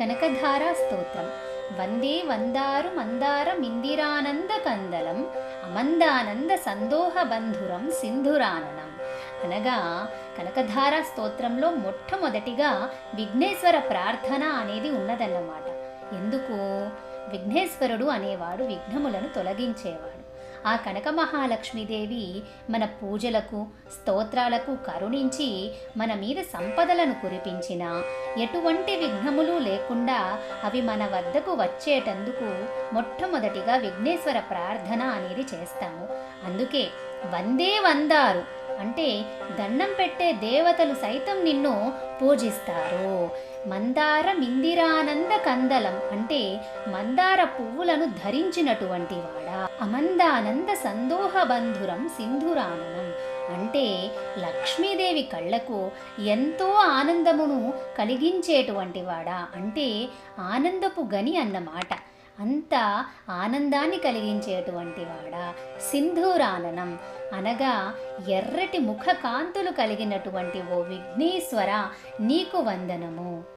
కనకధారా స్తోత్రం. వందే వందారు మందార మిందిరానంద కందలం అమందానంద సందోహ బంధురం సింధురాననం. అనగా కనకధార స్తోత్రంలో మొట్టమొదటిగా విఘ్నేశ్వర ప్రార్థన అనేది ఉన్నదన్నమాట. ఎందుకు? విఘ్నేశ్వరుడు అనేవాడు విఘ్నములను తొలగించేవాడు. ఆ కనక మహాలక్ష్మీదేవి మన పూజలకు స్తోత్రాలకు కరుణించి మన మీద సంపదలను కురిపించిన. ఎటువంటి విఘ్నములు లేకుండా అవి మన వద్దకు వచ్చేటందుకు మొట్టమొదటిగా విఘ్నేశ్వర ప్రార్థన అనేది చేస్తాము. అందుకే వందే వందారు అంటే దండం పెట్టే దేవతలు సైతం నిన్ను పూజిస్తారు. మందార మిందిరానంద కందలం అంటే మందార పువ్వులను ధరించినటువంటి వాడా అమందానంద సందోహ బంధురం సింధురాననం అంటే లక్ష్మీదేవి కళ్ళకు ఎంతో ఆనందమును కలిగించేటువంటి వాడా అంటే ఆనందపు గని అన్నమాట. అంత ఆనందాన్ని కలిగించేటువంటి వాడా. సింధూరాననం. అనగా ఎర్రటి ముఖ కాంతులు కలిగినటువంటి ఓ విఘ్నేశ్వర నీకు వందనము.